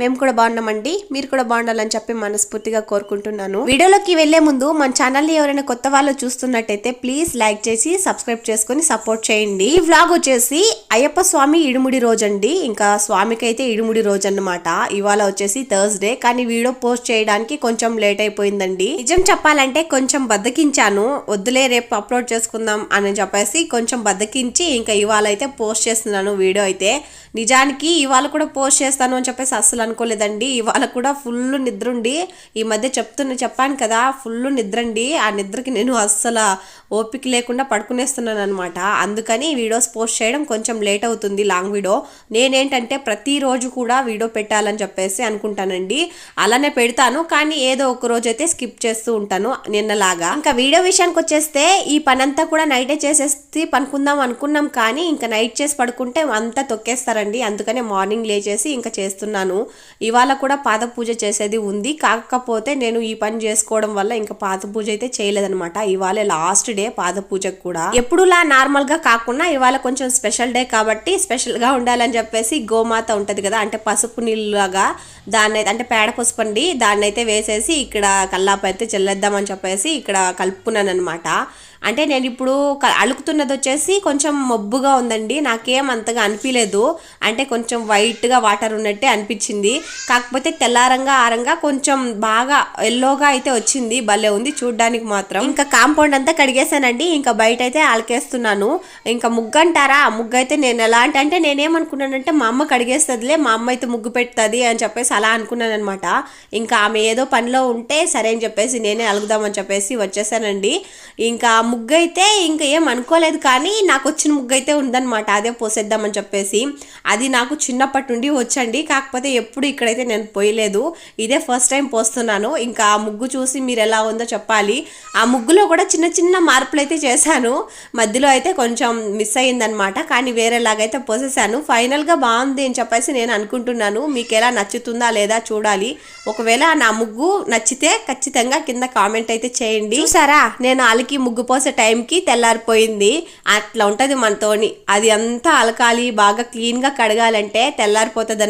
మేము కూడా బాగున్నామండి. మీరు కూడా బాగుండాలని చెప్పి మనస్ఫూర్తిగా కోరుకుంటున్నాను. వీడియోలోకి వెళ్ళే ముందు మన ఛానల్ని ఎవరైనా కొత్త వాళ్ళు చూస్తున్నట్టయితే ప్లీజ్ లైక్ చేసి సబ్స్క్రైబ్ చేసుకొని సపోర్ట్ చేయండి. ఈ వ్లాగ్ వచ్చేసి అయ్యప్ప స్వామి ఇడుముడి రోజు అండి ఇంకా స్వామికి అయితే ఇడుముడి రోజు అన్నమాట ఇవాళ వచ్చేసి థర్స్డే కానీ వీడియో పోస్ట్ చేయడానికి కొంచెం లేట్ అయిపోయిందండి. నిజం చెప్పాలంటే కొంచెం బద్దకించాను. వద్దులే రేపు అప్లోడ్ చేసుకుందాం అని చెప్పేసి కొంచెం బద్దకించి ఇంకా ఇవాళ అయితే పోస్ట్ చేస్తున్నాను వీడియో అయితే. నిజానికి ఇవాళ కూడా పోస్ట్ చేస్తాను అని చెప్పేసి అస్సలు అనుకోలేదండి. ఇవాళ కూడా ఫుల్ నిద్రుండి ఈ మధ్య చెప్తున్న చెప్పాను కదా ఫుల్ నిద్రండి. ఆ నిద్రకి నేను అస్సలు ఓపిక లేకుండా పడుకునేస్తున్నాను అనమాట అందుకని వీడియోస్ పోస్ట్ చేయడం కొంచెం లేట్ అవుతుంది లాంగ్ వీడియో. నేనేంటంటే ప్రతిరోజు కూడా వీడియో పెట్టాలని చెప్పేసి అనుకుంటానండి. అలానే పెడతాను కానీ ఏదో ఒక రోజు అయితే స్కిప్ చేస్తూ ఉంటాను నిన్నలాగా. ఇంకా వీడియో విషయానికి వచ్చేస్తే ఈ పనంతా కూడా నైటే చేసేసి పనుకుందాం అనుకున్నాం కానీ ఇంకా నైట్ చేసి పడుకుంటే అంతా తొక్కేస్తారండి. అందుకనే మార్నింగ్ లేచేసి ఇంకా చేస్తున్నాను. ఇవాళ కూడా పాద పూజ చేసేది ఉంది. కాకపోతే నేను ఈ పని చేసుకోవడం వల్ల ఇంకా పాద పూజ అయితే చేయలేదనమాట ఇవాళ లాస్ట్ డే పాద పూజకు కూడా. ఎప్పుడులా నార్మల్గా కాకుండా ఇవాళ కొంచెం స్పెషల్ డే కాబట్టి స్పెషల్గా ఉండాలని చెప్పేసి గోమాత ఉంటది కదా అంటే పసుపు నీళ్ళగా దాన్ని అంటే పేడ పసుపు అండి దాన్ని అయితే వేసేసి ఇక్కడ కల్లాపైతే అయితే చెల్లేద్దామని చెప్పేసి ఇక్కడ కలుపుకున్నాను అనమాట అంటే నేను ఇప్పుడు అలుకుతున్నది వచ్చేసి కొంచెం మబ్బుగా ఉందండి. నాకేం అంతగా అనిపించలేదు అంటే కొంచెం వైట్గా వాటర్ ఉన్నట్టే అనిపించింది. కాకపోతే తెల్లారంగా ఆరంగా కొంచెం బాగా ఎల్లోగా అయితే వచ్చింది. భలే ఉంది చూడ్డానికి మాత్రం. ఇంకా కాంపౌండ్ అంతా కడిగేసానండి ఇంకా బయట అయితే అలకేస్తున్నాను ఇంకా ముగ్గు అంటారా ఆ ముగ్గు అయితే నేను ఎలా అంటే అంటే నేనేమనుకున్నానంటే మా అమ్మ కడిగేస్తుందిలే మా అమ్మ అయితే ముగ్గు పెడుతుంది అని చెప్పేసి అలా అనుకున్నాను అనమాట ఇంకా ఆమె ఏదో పనిలో ఉంటే సరే అని చెప్పేసి నేనే అలుగుదామని చెప్పేసి వచ్చేసానండి. ఇంకా ముగ్గు అయితే ఇంకా ఏం అనుకోలేదు కానీ నాకు వచ్చిన ముగ్గు అయితే ఉందన్నమాట. అదే పోసేద్దామని చెప్పేసి. అది నాకు చిన్నప్పటి నుండి వచ్చండి. కాకపోతే ఎప్పుడు ఇక్కడైతే నేను పోయలేదు. ఇదే ఫస్ట్ టైం పోస్తున్నాను. ఇంకా ఆ ముగ్గు చూసి మీరు ఎలా ఉందో చెప్పాలి. ఆ ముగ్గులో కూడా చిన్న చిన్న మార్పులు అయితే చేశాను. మధ్యలో అయితే కొంచెం మిస్ అయ్యిందనమాట కానీ వేరేలాగైతే పోసేసాను ఫైనల్గా బాగుంది అని చెప్పేసి నేను అనుకుంటున్నాను. మీకు ఎలా నచ్చుతుందా లేదా చూడాలి. ఒకవేళ నా ముగ్గు నచ్చితే ఖచ్చితంగా కింద కామెంట్ అయితే చేయండి. చూసారా? నేను అలికి ముగ్గు పోసే టైంకి తెల్లారిపోయింది. అట్లా ఉంటుంది మనతోని. అది అంతా అలకాలి బాగా క్లీన్గా కడగాలంటే తెల్లారిపోతుంది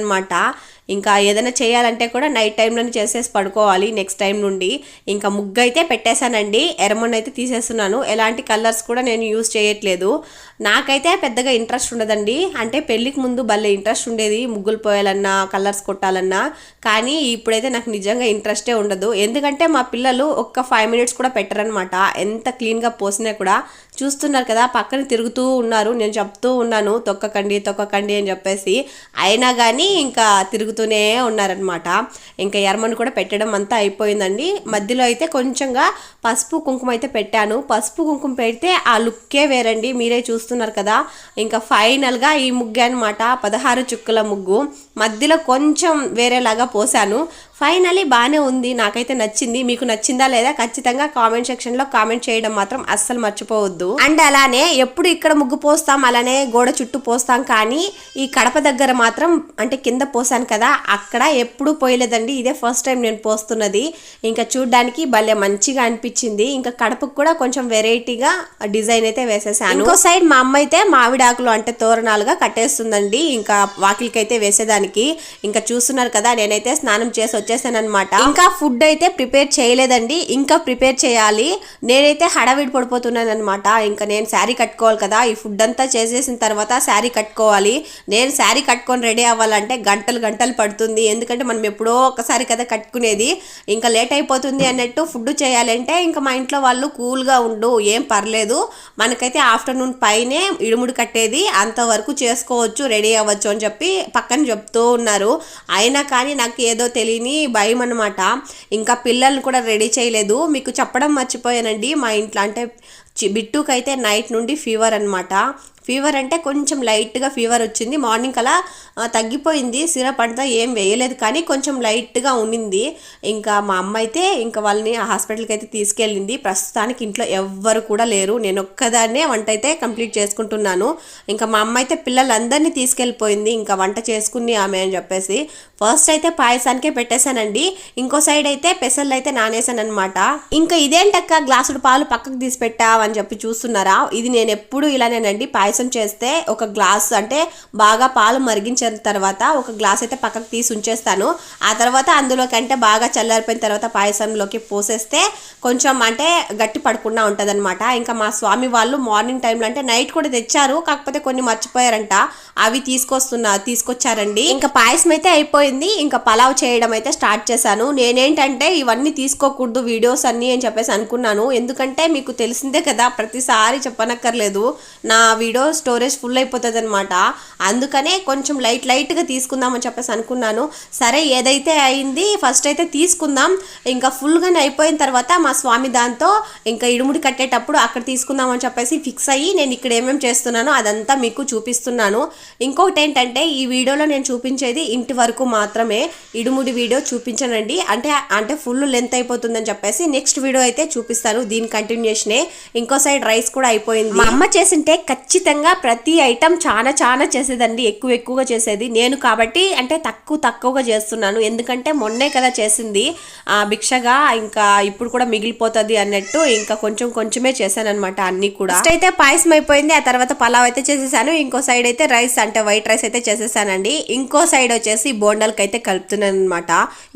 ఇంకా ఏదైనా చేయాలంటే కూడా నైట్ టైంలోనే చేసేసి పడుకోవాలి నెక్స్ట్ టైం నుండి. ఇంకా ముగ్గు అయితే పెట్టేశానండి. ఎర్రమన్ను అయితే తీసేస్తున్నాను. ఎలాంటి కలర్స్ కూడా నేను యూస్ చేయట్లేదు. నాకైతే పెద్దగా ఇంట్రెస్ట్ ఉండదండి. అంటే పెళ్ళికి ముందు భలే ఇంట్రెస్ట్ ఉండేది ముగ్గులు పోయాలన్నా కలర్స్ కొట్టాలన్నా. కానీ ఇప్పుడైతే నాకు నిజంగా ఇంట్రెస్టే ఉండదు. ఎందుకంటే మా పిల్లలు ఒక్క ఫైవ్ మినిట్స్ కూడా పెట్టరనమాట ఎంత క్లీన్గా పోసినా కూడా చూస్తున్నారు కదా పక్కన తిరుగుతూ ఉన్నారు. నేను చెప్తూ ఉన్నాను తొక్కకండి తొక్కకండి అని చెప్పేసి. అయినా కానీ ఇంకా తిరుగుతూనే ఉన్నారనమాట ఇంకా ఎర్మను కూడా పెట్టడం అంతా అయిపోయిందండి. మధ్యలో అయితే కొంచెంగా పసుపు కుంకుమ అయితే పెట్టాను. పసుపు కుంకుమ పెడితే ఆ లుక్కే వేరండి. మీరే చూస్తున్నారు కదా. ఇంకా ఫైనల్గా ఈ ముగ్గు అనమాట పదహారు చుక్కల ముగ్గు. మధ్యలో కొంచెం వేరేలాగా పోసాను. ఫైనలీ బాగానే ఉంది నాకైతే నచ్చింది. మీకు నచ్చిందా లేదా ఖచ్చితంగా కామెంట్ సెక్షన్లో కామెంట్ చేయడం మాత్రం అస్సలు మర్చిపోవద్దు. అండ్ అలానే ఎప్పుడు ఇక్కడ ముగ్గు పోస్తాం అలానే గోడ చుట్టూ పోస్తాం కానీ ఈ కడప దగ్గర మాత్రం అంటే కింద పోసాను కదా అక్కడ ఎప్పుడు పోయలేదండి. ఇదే ఫస్ట్ టైం నేను పోస్తున్నది. ఇంకా చూడడానికి భలే మంచిగా అనిపించింది. ఇంకా కడపకు కూడా కొంచెం వెరైటీగా డిజైన్ అయితే వేసేసాను. ఇంకో సైడ్ మా అమ్మ అయితే మామిడాకులు అంటే తోరణాలుగా కట్టేస్తుందండి. ఇంకా వాకిలికి అయితే వేసేదానికి. ఇంకా చూస్తున్నారు కదా నేనైతే స్నానం చేసి వచ్చేసాను అనమాట ఇంకా ఫుడ్ అయితే ప్రిపేర్ చేయలేదండి. ఇంకా ప్రిపేర్ చేయాలి. నేనైతే హడావిడి పడిపోతున్నాను అనమాట ఇంకా నేను శారీ కట్టుకోవాలి కదా. ఈ ఫుడ్ అంతా చేసేసిన తర్వాత శారీ కట్టుకోవాలి. నేను శారీ కట్టుకొని రెడీ అవ్వాలంటే గంటలు గంటలు పడుతుంది. ఎందుకంటే మనం ఎప్పుడో ఒకసారి కదా కట్టుకునేది. ఇంకా లేట్ అయిపోతుంది అన్నట్టు ఫుడ్ చేయాలంటే ఇంకా మా ఇంట్లో వాళ్ళు కూల్గా ఉండు ఏం పర్లేదు. మనకైతే ఆఫ్టర్నూన్ పైనే ఇడుముడు కట్టేది. అంతవరకు చేసుకోవచ్చు రెడీ అవ్వచ్చు అని చెప్పి పక్కన చెప్తూ ఉన్నారు. అయినా కానీ నాకు ఏదో తెలియని భయం అనమాట ఇంకా పిల్లల్ని కూడా రెడీ చేయలేదు. మీకు చెప్పడం మర్చిపోయానండి. మా ఇంట్లో అంటే చి- బిట్టుకైతే నైట్ నుండి ఫీవర్ అనమాట ఫీవర్ అంటే కొంచెం లైట్గా ఫీవర్ వచ్చింది. మార్నింగ్ అలా తగ్గిపోయింది. సిరప్ అంతా ఏం వేయలేదు. కానీ కొంచెం లైట్గా ఉండింది ఇంకా మా అమ్మ అయితే ఇంకా వాళ్ళని ఆ హాస్పిటల్కి అయితే తీసుకెళ్ళింది. ప్రస్తుతానికి ఇంట్లో ఎవ్వరు కూడా లేరు. నేను ఒక్కదాన్నే వంట అయితే కంప్లీట్ చేసుకుంటున్నాను. ఇంకా మా అమ్మ అయితే పిల్లలందరినీ తీసుకెళ్ళిపోయింది. ఇంకా వంట చేసుకుని ఆమె అని చెప్పేసి. ఫస్ట్ అయితే పాయసానికే పెట్టేశానండి. ఇంకో సైడ్ అయితే పెసర్లు అయితే నానేసాను అనమాట ఇంకా ఇదేంటక్క గ్లాసుడు పాలు పక్కకు తీసి పెట్టావు అని చెప్పి చూస్తున్నారా? ఇది నేను ఎప్పుడు ఇలానేనండి. పాయసం చేస్తే ఒక గ్లాస్ అంటే బాగా పాలు మరిగించిన తర్వాత ఒక గ్లాస్ అయితే పక్కకు తీసి ఉంచేస్తాను. ఆ తర్వాత అందులోకి అంటే బాగా చల్లారిపోయిన తర్వాత పాయసంలోకి పోసేస్తే కొంచెం అంటే గట్టి పడకుండా ఉంటుంది ఇంకా మా స్వామి వాళ్ళు మార్నింగ్ టైంలో అంటే నైట్ కూడా తెచ్చారు. కాకపోతే కొన్ని మర్చిపోయారంట. అవి తీసుకొస్తున్నా తీసుకొచ్చారండి. ఇంకా పాయసం అయితే అయిపోయింది. ఇంకా పలావ్ చేయడం అయితే స్టార్ట్ చేశాను. నేనేంటంటే ఇవన్నీ తీసుకోకూడదు వీడియోస్ అన్ని అని చెప్పేసి అనుకున్నాను. ఎందుకంటే మీకు తెలిసిందే కదా ప్రతిసారి చెప్పనక్కర్లేదు. నా వీడియో స్టోరేజ్ ఫుల్ అయిపోతుంది అనమాట అందుకనే కొంచెం లైట్ లైట్గా తీసుకుందామని చెప్పేసి అనుకున్నాను. సరే ఏదైతే అయింది ఫస్ట్ అయితే తీసుకుందాం. ఇంకా ఫుల్గానే అయిపోయిన తర్వాత మా స్వామి దాంతో ఇంకా ఇడుముడి కట్టేటప్పుడు అక్కడ తీసుకుందామని చెప్పేసి ఫిక్స్ అయ్యి నేను ఇక్కడ ఏమేమి చేస్తున్నానో అదంతా మీకు చూపిస్తున్నాను. ఇంకొకటి ఏంటంటే ఈ వీడియోలో నేను చూపించేది ఇంటి వరకు మాత్రమే ఇడుముడి వీడియో చూపించనండి. అంటే అంటే ఫుల్ లెంత్ అయిపోతుందని చెప్పేసి నెక్స్ట్ వీడియో అయితే చూపిస్తాను. దీని కంటిన్యూషనే ఇంకో సైడ్ రైస్ కూడా అయిపోయింది. మా అమ్మ చేసింటే ఖచ్చితంగా ప్రతి ఐటమ్ చాలా చాలా చేసేదండి ఎక్కువ ఎక్కువగా చేసేది. నేను కాబట్టి అంటే తక్కువ తక్కువగా చేస్తున్నాను. ఎందుకంటే మొన్నే కదా చేసింది. భిక్షగా ఇంకా ఇప్పుడు కూడా మిగిలిపోతుంది అన్నట్టు ఇంకా కొంచెం కొంచెమే చేశాను అనమాట అన్ని కూడా. ఫస్ట్ అయితే పాయసం అయిపోయింది ఆ తర్వాత పలావ్ అయితే చేసేసాను ఇంకో సైడ్ అయితే రైస్ అంటే వైట్ రైస్ అయితే చేసేసానండి. ఇంకో సైడ్ వచ్చేసి బోండాలకి అయితే కలుపుతున్నాను అనమాట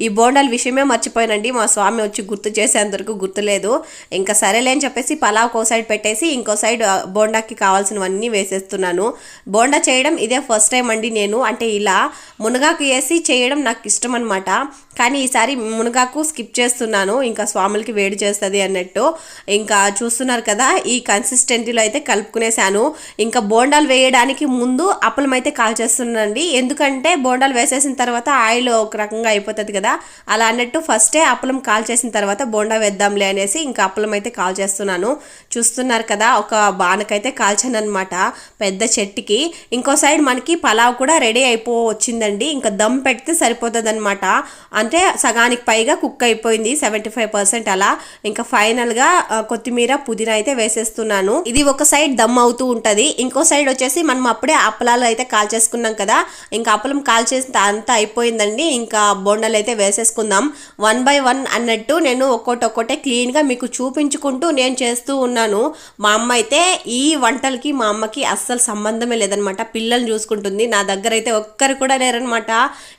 ఈ బోండాల విషయమే మర్చిపోయానండి. మా స్వామి వచ్చి గుర్తు చేసేంతవరకు గుర్తులేదు. ఇంకా సరేలే అని చెప్పేసి పలావ్ కో సైడ్ పెట్టేసి ఇంకో సైడ్ బోండాకి కావాల్సినవన్నీ వేసేస్తున్నాను. బోండా చేయడం ఇదే ఫస్ట్ టైం అండి నేను. అంటే ఇలా మునగాకు వేసి చేయడం నాకు ఇష్టం అనమాట కానీ ఈసారి మునగాకు స్కిప్ చేస్తున్నాను. ఇంకా స్వాములకి వేడి చేస్తుంది అన్నట్టు. ఇంకా చూస్తున్నారు కదా ఈ కన్సిస్టెంటీలో అయితే కలుపుకునేసాను. ఇంకా బోండాలు వేయడానికి ముందు అప్పలం అయితే కాల్చేస్తున్నానండి ఎందుకంటే బోండాలు వేసేసిన తర్వాత ఆయిల్ ఒక రకంగా అయిపోతుంది కదా. అలా అన్నట్టు ఫస్టే అప్పలం కాల్చేసిన తర్వాత బోండా వేద్దాంలే అనేసి ఇంకా అప్పలం అయితే కాల్చేస్తున్నాను చూస్తున్నారు కదా ఒక బానకైతే కాల్చాను అనమాట పెద్ద చెట్టుకి. ఇంకో సైడ్ మనకి పలావ్ కూడా రెడీ అయిపో వచ్చిందండి ఇంకా దమ్ పెడితే సరిపోతుంది అనమాట అంటే సగానికి పైగా కుక్ అయిపోయింది సెవెంటీ ఫైవ్ పర్సెంట్ అలా. ఇంకా ఫైనల్గా కొత్తిమీర పుదీనా అయితే వేసేస్తున్నాను. ఇది ఒక సైడ్ దమ్ అవుతూ ఉంటుంది. ఇంకో సైడ్ వచ్చేసి మనం అప్పుడే అప్పలాలు అయితే కాల్ చేసుకున్నాం కదా. ఇంకా అప్పలం కాల్ చేసిన అంతా అయిపోయిందండి. ఇంకా బొండలు అయితే వేసేసుకుందాం. వన్ బై వన్ అన్నట్టు నేను ఒక్కోటి ఒక్కోటే క్లీన్గా మీకు చూపించుకుంటూ నేను చేస్తూ ఉన్నాను. మా అమ్మ అయితే ఈ వంటలకి మా అమ్మకి అస్సలు సంబంధమే లేదనమాట. పిల్లల్ని చూసుకుంటుంది. నా దగ్గర అయితే ఒక్కరు కూడా లేరనమాట.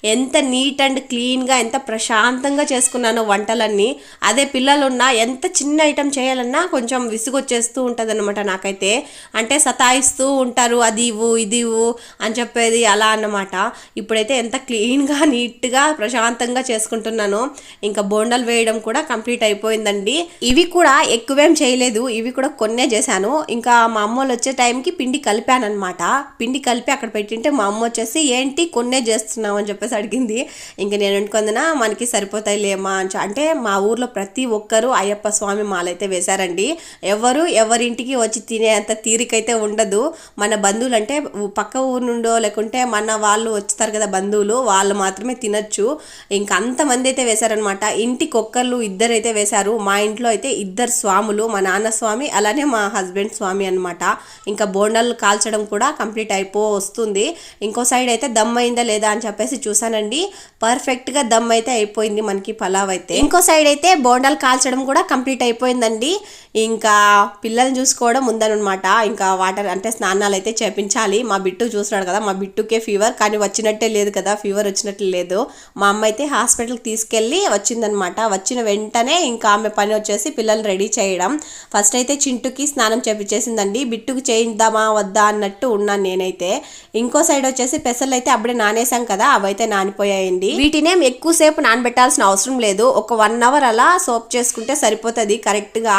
ఎంత నీట్ అండ్ క్లీన్గా ఎంత ప్రశాంతంగా చేసుకున్నానో వంటలన్నీ. అదే పిల్లలు ఉన్నా ఎంత చిన్న ఐటెం చేయాలన్నా కొంచెం విసుగొచ్చేస్తూ ఉంటుంది అనమాట నాకైతే. అంటే సతాయిస్తూ ఉంటారు అది ఇవ్వు ఇది ఇవ్వు అని చెప్పేది అలా అన్నమాట. ఇప్పుడైతే ఎంత క్లీన్గా నీట్గా ప్రశాంతంగా చేసుకుంటున్నాను. ఇంకా బోండాలు వేయడం కూడా కంప్లీట్ అయిపోయిందండి. ఇవి కూడా ఎక్కువేం చేయలేదు. ఇవి కూడా కొన్నే చేశాను. ఇంకా మా అమ్మ వాళ్ళు వచ్చే టైంకి పిండి కలిపాను అనమాట పిండి కలిపి అక్కడ పెట్టింటే మా అమ్మ వచ్చేసి ఏంటి కొన్నే చేస్తున్నావు? అని చెప్పేసి అడిగింది. ఇంకా నేను అనుకుందినా మనకి సరిపోతాయి లేమా అని అంటే మా ఊర్లో ప్రతి ఒక్కరూ అయ్యప్ప స్వామి మాలైతే వేశారండి. ఎవరు ఎవరింటికి వచ్చి తినేంత తీరికైతే ఉండదు. మన బంధువులు అంటే పక్క ఊరు నుండో లేకుంటే మన వాళ్ళు వచ్చుతారు కదా బంధువులు వాళ్ళు మాత్రమే తినొచ్చు. ఇంకా అంతమంది అయితే వేశారనమాట ఇంటికి ఒక్కళ్ళు ఇద్దరు అయితే వేశారు. మా ఇంట్లో అయితే ఇద్దరు స్వాములు మా నాన్న స్వామి అలానే మా హస్బెండ్ స్వామి అన్నమాట. ఇంకా బోండాలు కాల్చడం కూడా కంప్లీట్ అయిపో వస్తుంది. ఇంకో సైడ్ అయితే దమ్ అయిందా లేదా అని చెప్పేసి చూసానండి పర్ఫెక్ట్గా దమ్ అయితే అయిపోయింది మనకి పలావ్ అయితే. ఇంకో సైడ్ అయితే బోండాలు కాల్చడం కూడా కంప్లీట్ అయిపోయిందండి. ఇంకా పిల్లల్ని చూసుకోవడం ఉందనమాట ఇంకా వాటర్ అంటే స్నానాలు అయితే చేపించాలి. మా బిట్టు చూస్తున్నాడు కదా మా బిట్టుకే ఫీవర్. కానీ వచ్చినట్టే లేదు కదా ఫీవర్ వచ్చినట్టు లేదు. మా అమ్మ అయితే హాస్పిటల్కి తీసుకెళ్ళి వచ్చిందనమాట వచ్చిన వెంటనే ఇంకా ఆమె పని వచ్చేసి పిల్లల్ని రెడీ చేయడం. ఫస్ట్ అయితే చింటుకి స్నానం చేపించేసిందండి. బిట్టుకు చేయిద్దామా వద్దా అన్నట్టు ఉన్నాను నేనైతే. ఇంకో సైడ్ వచ్చేసి పెసలు అయితే అప్పుడే నానేసాం కదా అవైతే నానిపోయాయండి. వీటినేం ఎక్కువసేపు నానబెట్టాల్సిన అవసరం లేదు. ఒక వన్ అవర్ అలా సోప్ చేసుకుంటే సరిపోతుంది కరెక్ట్గా.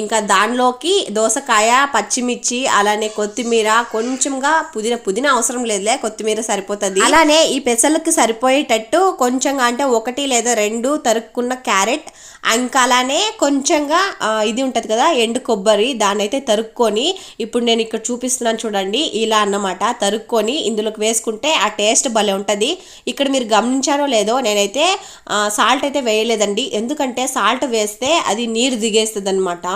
ఇంకా దానిలోకి దోసకాయ పచ్చిమిర్చి అలానే కొత్తిమీర కొంచెంగా పుదీనా పుదీనా అవసరం లేదులే కొత్తిమీర సరిపోతుంది. అలానే ఈ పెసలకు సరిపోయేటట్టు కొంచెంగా అంటే ఒకటి లేదా రెండు తరుక్కున్న క్యారెట్ ఇంకా అలానే కొంచెంగా ఇది ఉంటుంది కదా ఎండు కొబ్బరి దాన్ని అయితే తరుక్కొని ఇప్పుడు నేను ఇక్కడ చూపిస్తున్నాను చూడండి. ఇలా అన్నమాట. తరుక్కొని ఇందులోకి వేసుకుంటే ఆ టేస్ట్ భలే ఉంటుంది. ఇక్కడ మీరు గమనించారో లేదో నేనైతే సాల్ట్ అయితే వేయలేదండి. ఎందుకంటే సాల్ట్ వేస్తే అది నీరు దిగేస్తుంది అనమాట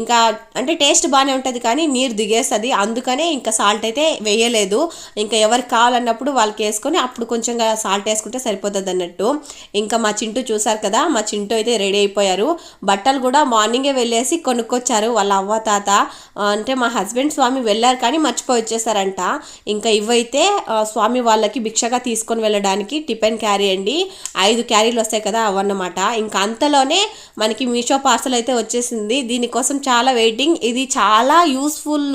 ఇంకా అంటే టేస్ట్ బాగానే ఉంటుంది కానీ నీరు దిగేస్తుంది. అందుకనే ఇంకా సాల్ట్ అయితే వేయలేదు. ఇంకా ఎవరికి కావాలన్నప్పుడు వాళ్ళకి వేసుకొని అప్పుడు కొంచెం సాల్ట్ వేసుకుంటే సరిపోతుంది అన్నట్టు. ఇంకా మా చింటూ చూసారు కదా మా చింటూ అయితే రెడీ అయిపోయారు. బట్టలు కూడా మార్నింగే వెళ్ళేసి కొనుక్కొచ్చారు వాళ్ళ అవ్వ తాత. అంటే మా హస్బెండ్ స్వామి వెళ్ళారు కానీ మర్చిపోయి వచ్చేసారంట. ఇంకా ఇవైతే స్వామి వాళ్ళకి భిక్షగా తీసుకొని వెళ్ళడానికి టిఫిన్ క్యారీ అండి. ఐదు క్యారీలు వస్తాయి కదా అవన్నమాట ఇంకా అంతలోనే మనకి మీషో పార్సల్ అయితే వచ్చేసింది. దీనికోసం చాలా వెయిటింగ్. ఇది చాలా యూస్ఫుల్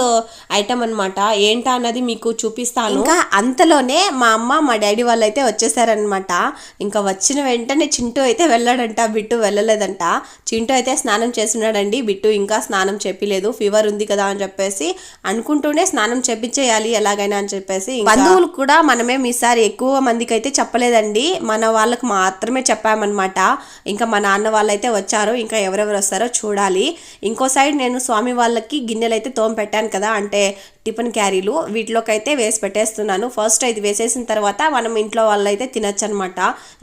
ఐటమ్ అన్నమాట. ఏంటా అన్నది మీకు చూపిస్తాను. ఇంకా అంతలోనే మా అమ్మ మా డాడీ వాళ్ళు అయితే వచ్చేసారనమాట ఇంకా వచ్చిన వెంటనే చింటూ అయితే వెళ్ళాడంట. బిట్టు వెళ్ళలేదంట. చింటూ అయితే స్నానం చేస్తున్నాడండి. బిట్టు ఇంకా స్నానం చెప్పలేదు. ఫీవర్ ఉంది కదా అని చెప్పేసి అనుకుంటూనే స్నానం చెప్పించేయాలి ఎలాగైనా అని చెప్పేసి బంధువులు కూడా మనమే ఈసారి ఎక్కువ మందికి అయితే చెప్పలేదండి. మన వాళ్ళకి మాత్రమే చెప్పామన్నమాట. ఇంకా మా నాన్న వాళ్ళైతే వచ్చారు ఇంకా ఎవరెవరు వస్తారో చూడాలి. ఇంకో సైడ్ నేను స్వామి వాళ్ళకి గిన్నెలు అయితే తోమ పెట్టాను కదా అంటే టిఫిన్ క్యారీలు వీటిలోకి అయితే వేసి పెట్టేస్తున్నాను. ఫస్ట్ ఇది వేసేసిన తర్వాత మనం ఇంట్లో వాళ్ళు అయితే తినచ్చు అనమాట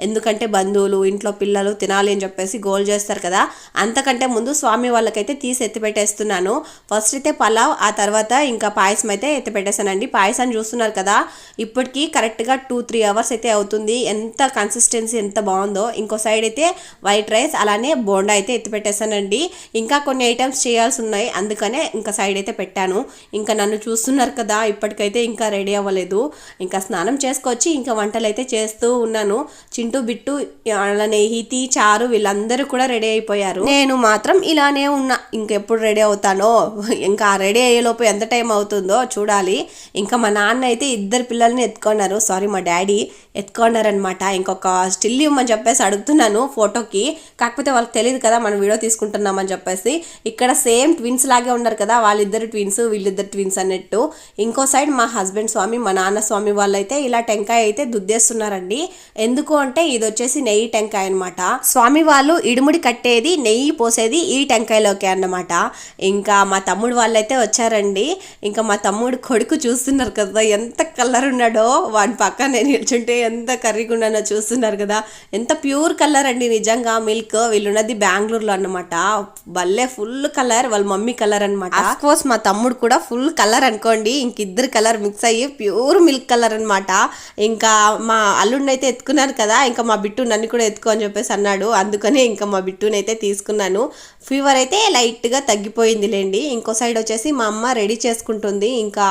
ఎందుకంటే బంధువులు ఇంట్లో పిల్లలు తినాలి అని చెప్పేసి గోల్ చేస్తారు కదా అంతకంటే ముందు స్వామి వాళ్ళకైతే తీసి ఎత్తి పెట్టేస్తున్నాను. ఫస్ట్ అయితే పలావ్ ఆ తర్వాత ఇంకా పాయసం అయితే ఎత్తి పెట్టేశానండి. పాయసాన్ని చూస్తున్నారు కదా ఇప్పటికీ కరెక్ట్గా టూ త్రీ అవర్స్ అయితే అవుతుంది. ఎంత కన్సిస్టెన్సీ ఎంత బాగుందో. ఇంకో సైడ్ అయితే వైట్ రైస్ అలానే బోండా అయితే ఎత్తి పెట్టేశానండి. ఇంకా కొన్ని ఐటమ్స్ చేయాల్సి ఉన్నాయి. అందుకనే ఇంకా సైడ్ అయితే పెట్టాను. ఇంకా నన్ను చూస్తున్నారు కదా ఇప్పటికైతే ఇంకా రెడీ అవ్వలేదు. ఇంకా స్నానం చేసుకొచ్చి ఇంకా వంటలు అయితే చేస్తూ ఉన్నాను. చింటూ బిట్టు అలానే హితి చారు వీళ్ళందరూ కూడా రెడీ అయిపోయారు. నేను మాత్రం ఇలానే ఉన్నా. ఇంకెప్పుడు రెడీ అవుతానో. ఇంకా రెడీ అయ్యేలోపు ఎంత టైం అవుతుందో చూడాలి. ఇంకా మా నాన్న అయితే ఇద్దరు పిల్లల్ని ఎత్తుకున్నారు. సారీ మా డాడీ ఎత్తుకున్నారనమాట ఇంకొక స్టిల్ ఇవ్వమని చెప్పేసి అడుగుతున్నాను ఫోటోకి. కాకపోతే వాళ్ళకి తెలియదు కదా మనం వీడియో తీసుకుంటున్నామని చెప్పేసి. ఇక్కడ సేమ్ ట్విన్స్ లాగే ఉన్నారు కదా వాళ్ళిద్దరు ట్విన్స్ వీళ్ళిద్దరు ట్విన్స్ అన్నట్టు. ఇంకో సైడ్ మా హస్బెండ్ స్వామి మా నాన్న స్వామి వాళ్ళైతే ఇలా టెంకాయ అయితే దుద్దేస్తున్నారండి. ఎందుకు అంటే ఇది వచ్చేసి నెయ్యి టెంకాయ అనమాట స్వామి వాళ్ళు ఇడుముడి కట్టేది నెయ్యి పోసేది ఈ టెంకాయలోకి అన్నమాట. ఇంకా మా తమ్ముడు వాళ్ళైతే వచ్చారండి. ఇంకా మా తమ్ముడు కొడుకు చూస్తున్నారు కదా ఎంత కలర్ ఉన్నాడో. వాడి పక్కన నేను నిల్చుంటే ఎంత కర్రీగా ఉన్నానో చూస్తున్నారు కదా. ఎంత ప్యూర్ కలర్ అండి నిజంగా మిల్క్. వీళ్ళున్నది బెంగళూరులో అన్నమాట. భలే ఫుల్ కలర్ వాళ్ళ మమ్మీ కలర్ అనమాట కోర్స్ మా తమ్ముడు కూడా ఫుల్ కలర్ అనుకోండి. ఇంక ఇద్దరు కలర్ మిక్స్ అయ్యి ప్యూర్ మిల్క్ కలర్ అన్నమాట. ఇంకా మా అల్లుడిని అయితే ఎత్తుకున్నాను కదా. ఇంకా మా బిట్టు నన్ను కూడా ఎత్తుకో అని చెప్పేసి అన్నాడు. అందుకనే ఇంకా మా బిట్టుని అయితే తీసుకున్నాను. ఫీవర్ అయితే లైట్గా తగ్గిపోయింది లేండి ఇంకో సైడ్ వచ్చేసి మా అమ్మ రెడీ చేసుకుంటుంది. ఇంకా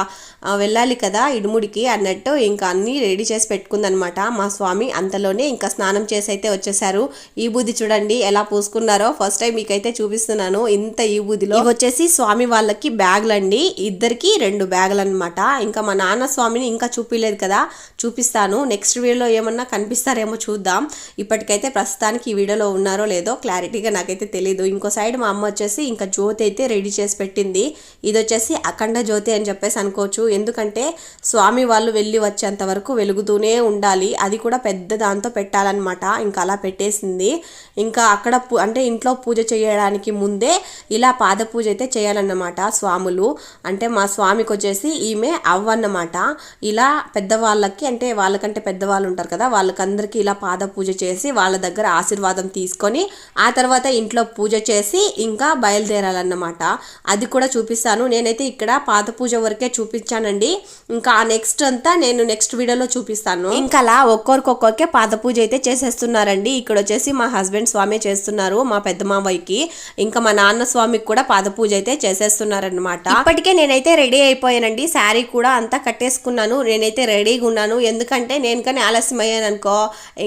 వెళ్ళాలి కదా ఇడుముడికి అన్నట్టు ఇంకా అన్నీ రెడీ చేసి పెట్టుకుందనమాట. మా స్వామి అంతలోనే ఇంకా స్నానం చేసి అయితే వచ్చేసారు. ఈ బూది చూడండి ఎలా పూసుకున్నారో. ఫస్ట్ టైం మీకైతే చూపిస్తున్నాను. ఇంత ఈ బూదిలో వచ్చేసి స్వామి వాళ్ళకి బ్యాగులు అండి ఇద్దరికి రెండు బ్యాగులు అనమాట ఇంకా మా నాన్న స్వామిని ఇంకా చూపించలేదు కదా. చూపిస్తాను. నెక్స్ట్ వీడియోలో ఏమన్నా కనిపిస్తారేమో చూద్దాం. ఇప్పటికైతే ప్రస్తుతానికి ఈ వీడియోలో ఉన్నారో లేదో క్లారిటీగా నాకైతే తెలియదు ఇంకో సైడ్ మా అమ్మ వచ్చేసి ఇంకా జ్యోతి అయితే రెడీ చేసి పెట్టింది. ఇది వచ్చేసి అఖండ జ్యోతి అని చెప్పేసి అనుకోవచ్చు. ఎందుకంటే స్వామి వాళ్ళు వెళ్ళి వచ్చేంత వరకు వెలుగుతూనే ఉండాలి. అది కూడా పెద్ద దాంతో పెట్టాలన్నమాట. ఇంకా అలా పెట్టేసింది. ఇంకా అక్కడ అంటే ఇంట్లో పూజ చేయడానికి ముందే ఇలా పాద పూజ అయితే చేయాలన్నమాట స్వాములు. అంటే మా స్వామికి వచ్చేసి ఈమె అవ్వన్నమాట ఇలా పెద్దవాళ్ళకి అంటే వాళ్ళకంటే పెద్దవాళ్ళు ఉంటారు కదా వాళ్ళకందరికీ ఇలా పాద పూజ చేసి వాళ్ళ దగ్గర ఆశీర్వాదం తీసుకొని ఆ తర్వాత ఇంట్లో పూజ చేసి ఇంకా బయలుదేరాలన్నమాట. అది కూడా చూపిస్తాను. నేనైతే ఇక్కడ పాత పూజ వరకే చూపించానండి. ఇంకా నెక్స్ట్ అంతా నేను నెక్స్ట్ వీడియోలో చూపిస్తాను. ఇంకా అలా ఒక్కొరికొక్కరికే పాత పూజ అయితే చేసేస్తున్నారండి. ఇక్కడ వచ్చేసి మా హస్బెండ్ స్వామి చేస్తున్నారు మా పెద్ద మావయ్యకి. ఇంకా మా నాన్న స్వామికి కూడా పాద పూజ అయితే చేసేస్తున్నారనమాట ఇప్పటికే నేనైతే రెడీ అయిపోయానండి. శారీ కూడా అంతా కట్టేసుకున్నాను. నేనైతే రెడీగా ఉన్నాను. ఎందుకంటే నేను కానీ ఆలస్యం అయ్యాను అనుకో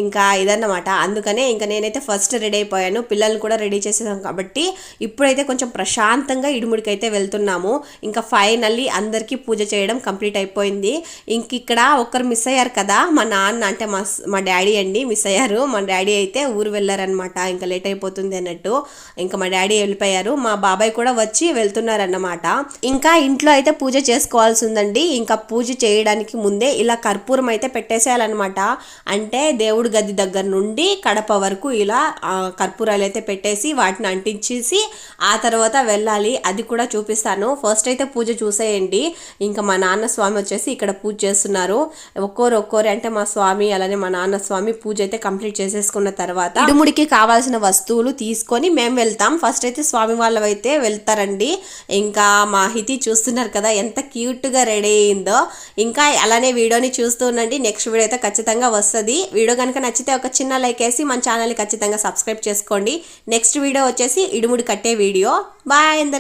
ఇంకా ఇదన్నమాట. అందుకనే ఇంకా నేనైతే ఫస్ట్ రెడీ అయిపోయాను. పిల్లల్ని కూడా రెడీ చేసేసాం కాబట్టి ఇప్పుడైతే కొంచెం ప్రశాంతంగా ఇడుముడికైతే వెళ్తున్నాము. ఇంకా ఫైనల్లీ అందరికీ పూజ చేయడం కంప్లీట్ అయిపోయింది. ఇంక ఇక్కడ ఒకరు మిస్ అయ్యారు కదా మా నాన్న అంటే మా మా డాడీ అండి మిస్ అయ్యారు. మా డాడీ అయితే ఊరు వెళ్ళారనమాట ఇంకా లేట్ అయిపోతుంది అన్నట్టు. ఇంకా మా డాడీ వెళ్ళిపోయారు. మా బాబాయ్ కూడా వచ్చి వెళ్తున్నారన్నమాట. ఇంకా ఇంట్లో అయితే పూజ చేసుకోవాల్సి ఉందండి ఇంకా పూజ చేయడానికి ముందే ఇలా కర్పూరం అయితే పెట్టేసేయాలన్నమాట. అంటే దేవుడి గది దగ్గర నుండి కడప వరకు ఇలా కర్పూరాలు అయితే పెట్టేసి వాటిని ఇచ్చేసి ఆ తర్వాత వెళ్ళాలి. అది కూడా చూపిస్తాను. ఫస్ట్ అయితే పూజ చూసేయండి. ఇంకా మా నాన్న స్వామి వచ్చేసి ఇక్కడ పూజ చేస్తున్నారు. ఒక్కోరు ఒక్కోరు అంటే మా స్వామి అలానే మా నాన్న స్వామి పూజ అయితే కంప్లీట్ చేసేసుకున్న తర్వాత ఇడుముడికి కావాల్సిన వస్తువులు తీసుకొని మేము వెళ్తాం. ఫస్ట్ అయితే స్వామి వాళ్ళు అయితే వెళ్తారండి. ఇంకా మా హితి చూస్తున్నారు కదా ఎంత క్యూట్గా రెడీ అయిందో. ఇంకా అలానే వీడియోని చూస్తూ ఉండండి. నెక్స్ట్ వీడియో అయితే ఖచ్చితంగా వస్తుంది. వీడియో కనుక నచ్చితే ఒక చిన్న లైక్ వేసి మన ఛానల్ని ఖచ్చితంగా సబ్స్క్రైబ్ చేసుకోండి. నెక్స్ట్ వీడియో వచ్చేసి ఇడుముడి కట్టే వీడియో. బాయ్ అందరు